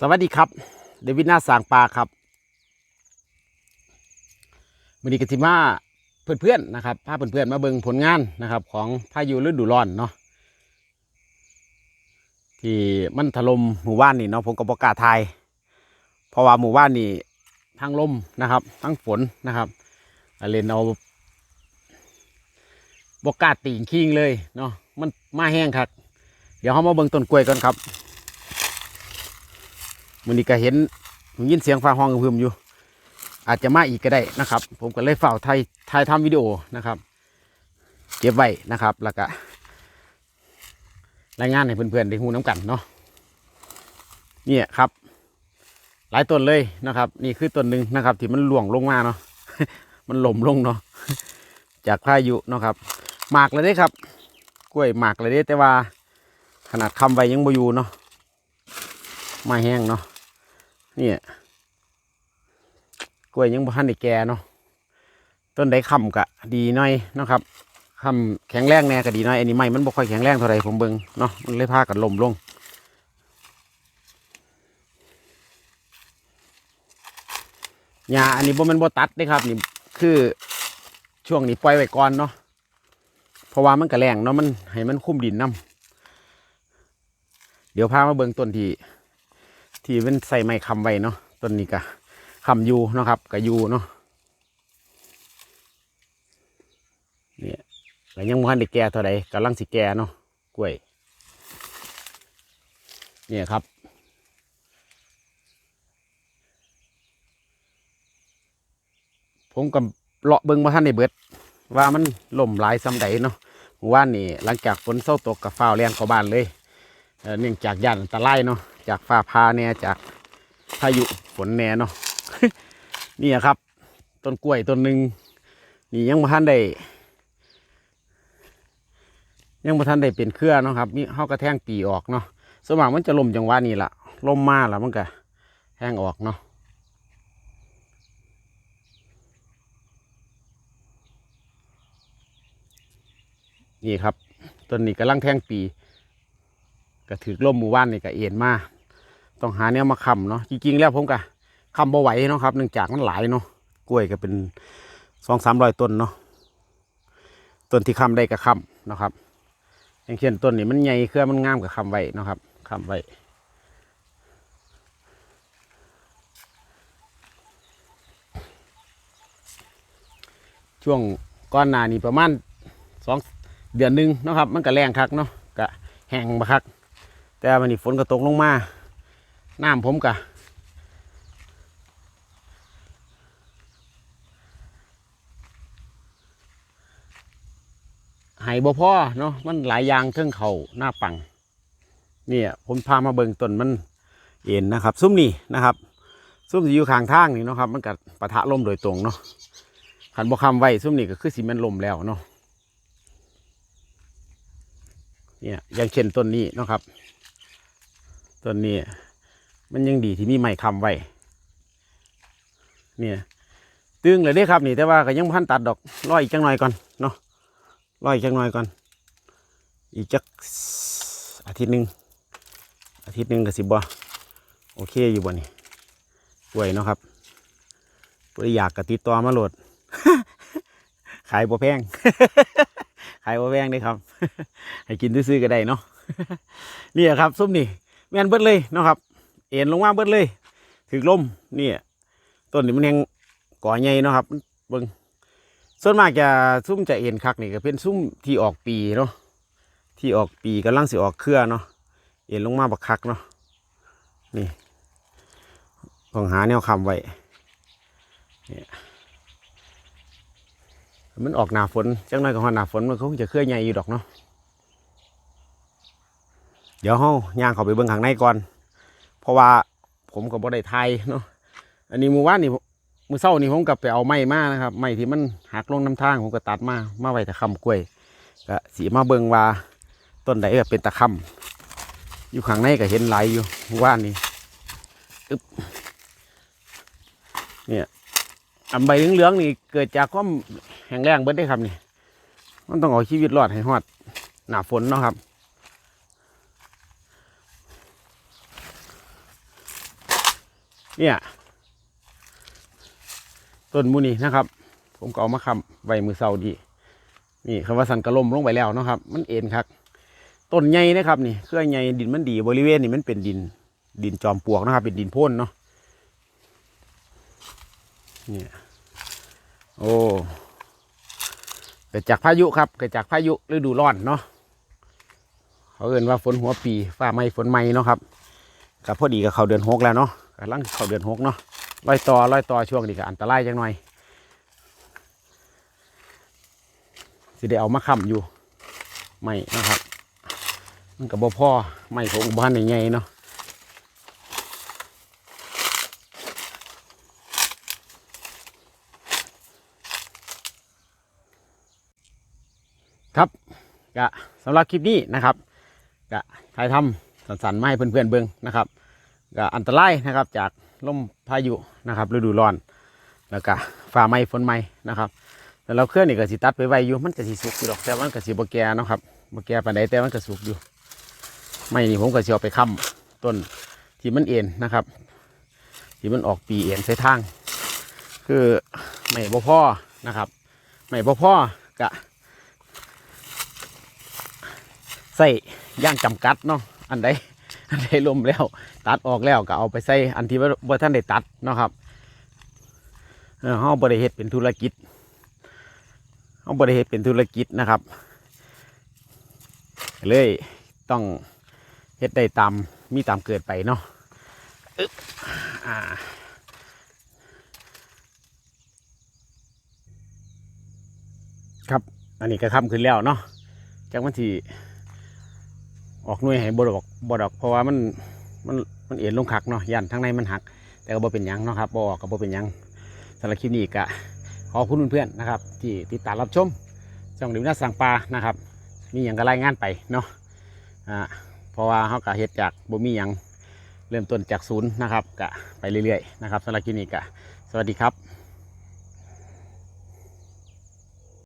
สวัสดีครับ เดวิดหน้าสางปลาครับวันนี้กติมาเพื่อนๆนะครับพาเพื่อนๆมาเบิ่งผลงานนะครับ ของพายุฤดูร้อนเนาะที่มันถล่มหมู่บ้านนี่เนาะผมก็ประกาศทยเพราะว่าหมู่บ้านนี่ทั้งลมนะครับ ทั้งฝนนะครับเล่นเอาบกล้าตีงคิงเลยเนาะมันมาแห้งครับ เดี๋ยวเขามาเบิ่งต้นกล้วยก่อนครับ มันนี้ก็เห็นผมยินเสียงฟ้าห้องกระพึมอยู่ อาจจะมาอีกก็ได้นะครับ ผมก็เลยเฝ้าถ่ายถ่ายทำวิดีโอนะครับ เก็บไว้นะครับแล้วก็รายงานให้เพื่อนๆได้หูน้ำกันเนาะเนี่ยครับ หลายต้นเลยนะครับ นี่คือต้นหนึ่งนะครับ ที่มันหลวงลงมาเนาะมันหล่มลงเนาะจากพายุเนาะครับหมากเลยเด้ครับ กล้วยหมากเลยเด้แต่ว่า ขนาดคำไว้ยังบ่อยู่เนาะมาแห้งเนาะ เนี่ยกล้วยยังบ่ทันได้แก่เนาะต้นใดคำกะดีหน่อยนะครับคำแข็งแรงแน่ก็ดีหน่อยอันนี้ไม่มันบ่ค่อยแข็งแรงเท่าไรผมเบิ่งเนาะมันเลยพากันลมลงหญ้าอันนี้บ่แมันบ่ตัดเด้ครับนี่คือช่วงนี้ปล่อยไว้ก่อนเนาะเพราะว่ามันกระแรงเนาะมันให้มันคุ้มดินน้ำเดี๋ยวพามาเบิ่งต้นที่ ที่เป็นใส่ไม้คำไว้เนาะต้นนี้ก็คำยูเนาะครับกับยูเนาะเนี่ยก็ยังบ่ทันได้แก่เท่าใดกำลังสิแก่เนาะกล้วย เนี่ยครับผมก็เลาะเบิ่งมาท่านในเบิด ว่ามันล่มหลายซ้ำใดเนาะว่านนี่หลังจากฝนเศร้าตกกับฟ้าวแรงเข้าบ้านเลยเอ่อเนื่องจากย่านอันตรายเนาะ จากฟ้าพาเนี่ยจากพายุฝนแน่เนาะนี่อะครับ ต้นกล้วยต้นหนึ่งนี่ยังบ่ทันได้ยังบ่ทันได้เป็นเครือเนาะครับมีเฮากระแทงปีออกเนาะสมากมันจะลมจังหวะนี้ล่ะลมมาแล้วมันก็แห้งออกเนาะนี่ครับต้นนี้กำลังแทงปีก็ถือล่มหมู่บ้านนี่ก็เอ็นมา ต้องหาแนวมาค้ำเนาะจริงๆแล้วผมก็ค้ำบ่ไหวเนาะครับเนื่องจากมันหลายเนาะกล้วยก็เป็นสองสามร้อยต้นเนาะต้นที่ค้ำได้ก็ค้ำเนาะครับ อย่างเช่นต้นนี้มันใหญ่เครือมันงามกับค้ำไว้เนาะครับค้ำไว้ช่วงก้อนหนานี่ประมาณสองเดือนหนึ่งเนาะครับ มันก็แรงคักเนาะก็แห้งมาคัก แต่วันนี้ฝนก็ตกลงมา น้ำผมกะไห้บ่พ่อเนาะมันหลายอย่างเทิงเขาหน้าปัง เนี่ยผมพามาเบิ่งต้นมันเอ็นนะครับ ซุ้มนี่นะครับซุ้มที่อยู่ข้างทางนี่เนาะครับ มันกัดปะทะลมโดยตรงเนาะขันบ่คำไว้ซุ้มนี่ก็คือสีมันลมแล้วเนาะเนี่ยอย่างเช่นต้นนี้เนาะครับต้นนี้ มันยังดีที่มีไม้คำไว้เนี่ยตึงเลยเด้ครับนี่แต่ว่าก็ยังพันตัดดอกรออีกจังหน่อยก่อนเนาะรออีกจังหน่อยก่อน อีกจักอาทิตย์หนึ่งอาทิตย์หนึ่งก็สิบบ่โอเคอยู่บ่นี่ป่วยเนาะครับป่วยอยากกระติดต่อมาโหลด ขายบ่แพง ขายบ่แพงเด้ครับ ให้กินซื้อก็ได้เนาะนี่ครับส้มนี่แม่นเบิดเลยเนาะครับ เอ็นลงมาเบิดเลยถือลมนี่ต้นนี้มันแหงก่อใหญ่เนาะครับเบิ่งส่วนมากจะซุ่มจะเอ็นคักนี่ก็เป็นซุ่มที่ออกปีเนาะที่ออกปีกำลังสิออกเครือเนาะเอ็นลงมาบักคักเนาะนี่ต้องหาแนวคำไว้เนี่ยมันออกหนาฝนจังหน่อยกับหนาฝนมันคงจะเครือใหญ่อยู่ดอกเนาะเดี๋ยวเฮาย่างเขาไปเบิ่งข้างในก่อน เพราะว่าผมก็บ่ได้ไทยเนาะอันนี้มือว่านนี่มือเศร้านี่ผมกับไปเอาไม้มานะครับไม้ที่มันหักลงน้ำทางผมก็ตัดมามาไว้ตะคำกล้วยก็สีมาเบิงว่าต้นใดก็เป็นตะคำอยู่ข้างในก็เห็นหลายอยู่มือว่านนี่ึบเนี่ยอันใบเหลืองๆนี่เกิดจากความแห้งแล้งเบิดได้ครับนี่มันต้องเอาชีวิตรอดให้ฮอดหน้าฝนเนาะครับ เนี่ยต้นมูนี่นะครับ ผมก็เอามาค้ำไว้มือเสาดี นี่คำว่าสันกระลมลงไปแล้วนะครับ มันเอ็นครับต้นใหญ่นะครับนี่เครือใหญ่ดินมันดีบริเวณนี่มันเป็นดินดินจอมปลวกนะครับ เป็นดินพ่นเนาะเนี่ยโอ้เกิดจากพายุครับเกิดจากพายุฤดูร้อนเนาะเขาเอ่นว่าฝนหัวปีฟ้าไหม้ฝนไหม้เนาะครับกับพอดีกับเขาเดือนหกแล้วเนาะ กำลังเขาเดือนหกเนาะรอยต่อรอยต่อช่วงนี้ก็อันตรายจังหน่อยสิได้เอามาค้ำอยู่ไม่นะครับ มันกับบ่พ่อไม่ของบ้านใหญ่ๆเนาะครับก็สำหรับคลิปนี้นะครับก็ถ่ายทำสันๆมาให้เพื่อนๆเบิ่งนะครับ ก็อันตรายนะครับจากลมพายุนะครับฤดูร้อน แล้วก็ฟ้าไม้ฝนไม้นะครับแต่เราเคลื่อนนี่ก็สิตัดไปไว้อยู่มันก็สิสุกอยู่ดอกแต่มันก็สิบแก่นะครับบแก่ปานใดแต่มันก็สุกอยู่ ไม่นี่ผมก็สิเอาไปค้ำต้นที่มันเอ็นนะครับ ที่มันออกปีเอ็นใส่ทาง คือไม่บ่พอนะครับ ไม่บ่พอกะใส่ย่างจำกัดเนาะอันใด อันใดลมแล้ว ตัดออกแล้วก็เอาไปใส่อันที่ว่าท่านได้ตัดเนาะครับเออเฮาบ่ได้เฮ็ดเป็นธุรกิจเอาบริเหตุเป็นธุรกิจนะครับ เลยต้องเฮ็ดได้ตามมีตามเกิดไปเนาะอึ๊บอ่าครับ อันนี้ก็ค่ำขึ้นแล้วเนาะจากวันที่ ออกหน่วยให้บดอกบดอก เพราะว่ามันมันมันเอ็นลงคักเนาะยันทั้งในมันหัก แต่ก็บ่เป็นยังเนาะครับบ่ออกก็บ่เป็นยังสำหรับคลิปนี้ก็ขอบคุณเพื่อนๆนะครับ ที่ติดตามรับชมช่องดิวนาสังปลานะครับ มีอย่างก็รายงานไปเนาะอ่าเพราะว่าเขากะเฮ็ดจากบ่มีอย่างเริ่มต้นจากศูนย์นะครับกะไปเรื่อยๆนะครับสำหรับคลิปนี้กะสวัสดีครับ